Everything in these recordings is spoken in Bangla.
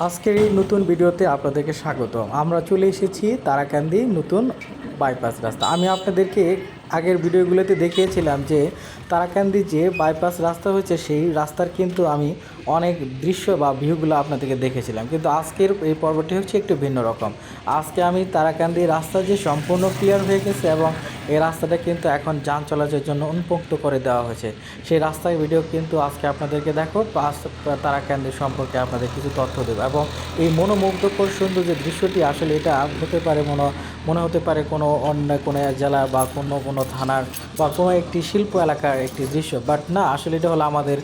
আজকের এই নতুন ভিডিওতে আপনাদেরকে স্বাগত আমরা চলে এসেছি তারাকান্দি নতুন বাইপাস রাস্তা। আমি আপনাদেরকে আগের ভিডিওগুলোতে দেখিয়েছিলাম যে তারাকান্দি যে বাইপাস রাস্তা হয়েছে, সেই রাস্তার কিন্তু আমি অনেক দৃশ্য বা ভিউগুলো আপনাদেরকে দেখেছিলাম। কিন্তু আজকের এই পর্বটি হচ্ছে একটু ভিন্ন রকম। আজকে আমি তারাকান্দি রাস্তা যে সম্পূর্ণ ক্লিয়ার হয়ে গেছে এবং এই রাস্তাটা কিন্তু এখন যান চলাচলের জন্য উন্মুক্ত করে দেওয়া হয়েছে। সেই রাস্তায় ভিডিও কিন্তু আজকে আপনাদেরকে দেখো তারা তারাকান্দি সম্পর্কে আপনাদের কিছু তথ্য দেবো এবং এই মনোমুগ্ধকর সুন্দর যে দৃশ্যটি, আসলে এটা হতে পারে মনে মনে হতে পারে কোনো অন্য কোনো জেলা বা কোনো কোনো থানার বা কোনো একটি শিল্প এলাকার একটি দৃশ্য। বাট না, আসলে এটা হলো আমাদের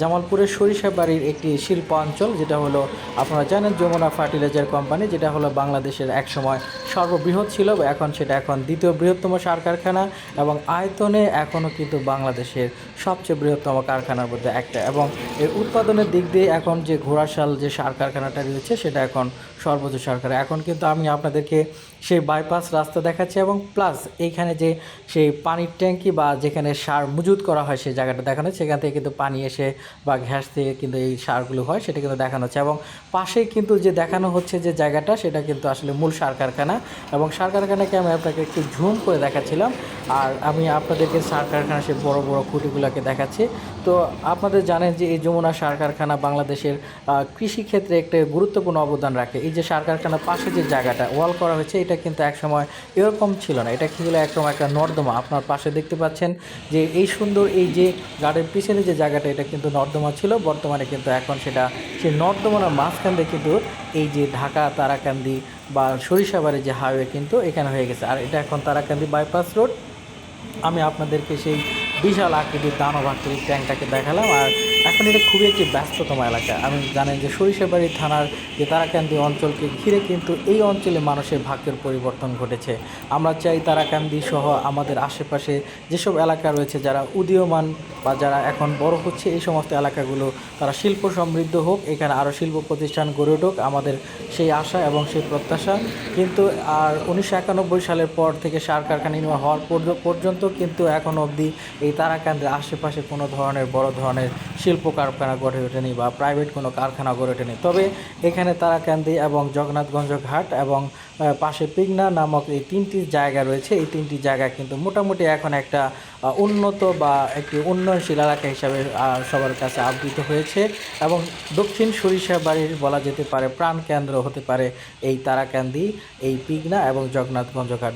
জামালপুরের সরিষাবাড়ির একটি শিল্প অঞ্চল যেটা হলো আপনারা জানেন যমুনা ফার্টিলাইজার কোম্পানি যেটা হলো বাংলাদেশের একসময় সর্ববৃহৎ ছিল, এখন সেটা এখন দ্বিতীয় বৃহত্তম সার কারখানা এবং আয়তনে এখনও কিন্তু বাংলাদেশের সবচেয়ে বৃহত্তম কারখানার মধ্যে একটা এবং এর উৎপাদনের দিক দিয়ে এখন যে ঘোড়াশাল যে সার কারখানাটা রয়েছে, সেটা এখন সর্বোচ্চ সরকার। এখন কিন্তু আমি আপনাদেরকে সেই বাইপাস রাস্তা দেখাচ্ছি এবং প্লাস এইখানে যে সেই পানির ট্যাঙ্কি বা যেখানে সার মজুত করা হয় সেই জায়গাটা দেখানো হচ্ছে। সেখান থেকে কিন্তু পানি এসে বা ঘ্যাস থেকে কিন্তু এই সারগুলো হয়, সেটা কিন্তু দেখানো হচ্ছে এবং পাশেই কিন্তু যে দেখানো হচ্ছে যে জায়গাটা, সেটা কিন্তু আসলে মূল সার কারখানা। এবং সার কারখানাকে আমি আপনাকে একটু ঝুম করে দেখাচ্ছিলাম, আর আমি আপনাদেরকে সার কারখানা সেই বড় বড় খুঁটিগুলোকে দেখাচ্ছি। তো আপনাদের জানেন যে এই যমুনা সার কারখানা বাংলাদেশের কৃষিক্ষেত্রে একটা গুরুত্বপূর্ণ অবদান রাখে। এই যে সার কারখানার পাশে যে জায়গাটা, ওয়াল করা হয়েছে, এটা কিন্তু একসময় এরকম ছিল না। এটা ছিল একরকম একটা নর্দমা। আপনার পাশে দেখতে পাচ্ছেন যে এই সুন্দর এই যে গার্ডের পিছনে যে জায়গাটা, এটা কিন্তু নর্দমা ছিল। বর্তমানে কিন্তু এখন সেটা সেই নর্দমার মাঝখান দিয়ে কিন্তু এই যে ঢাকা, তারাকান্দি বা সরিষাবাড়ি যে হাইওয়ে কিন্তু এখানে হয়ে গেছে। আর এটা এখন তারাকান্দি বাইপাস রোড আমি আপনাদেরকে সেই বিশাল আকৃতির দানব ট্যাঙ্কটাকে দেখালাম। আর এখন এটা খুবই একটি ব্যস্ততম এলাকা। আমি জানেন যে সরিষাবাড়ি থানার যে তারাকান্দি অঞ্চলকে ঘিরে কিন্তু এই অঞ্চলে মানুষের ভাগ্যের পরিবর্তন ঘটেছে। আমরা চাই তারাকান্দি সহ আমাদের আশেপাশে যেসব এলাকা রয়েছে যারা উদীয়মান বা যারা এখন বড় হচ্ছে, এই সমস্ত এলাকাগুলো, তারা শিল্প সমৃদ্ধ হোক, এখানে আরও শিল্প প্রতিষ্ঠান গড়ে উঠুক, আমাদের সেই আশা এবং সেই প্রত্যাশা। কিন্তু আর উনিশশো একানব্বই সালের পর থেকে সার কারখানা নির্মাণ হওয়ার পর্য- পর্যন্ত কিন্তু এখন অবধি এই তারাকান্দের আশেপাশে কোনো ধরনের বড় ধরনের শিল্প কারখানা গড়ে ওঠেনি বা প্রাইভেট কোনো কারখানা গড়ে ওঠেনি। তবে এখানে তারাকান্দি এবং জগন্নাথগঞ্জ ঘাট এবং পাশে পিগনা নামক এই তিনটি জায়গা রয়েছে। এই তিনটি জায়গা কিন্তু মোটামুটি এখন একটা উন্নত বা একটি উন্নয়নশীল এলাকা হিসাবে সবার কাছে আবৃত হয়েছে এবং দক্ষিণ সরিষাবাড়ির বলা যেতে পারে প্রাণকেন্দ্র হতে পারে এই তারাকান্দি, এই পিগনা এবং জগন্নাথগঞ্জ ঘাট।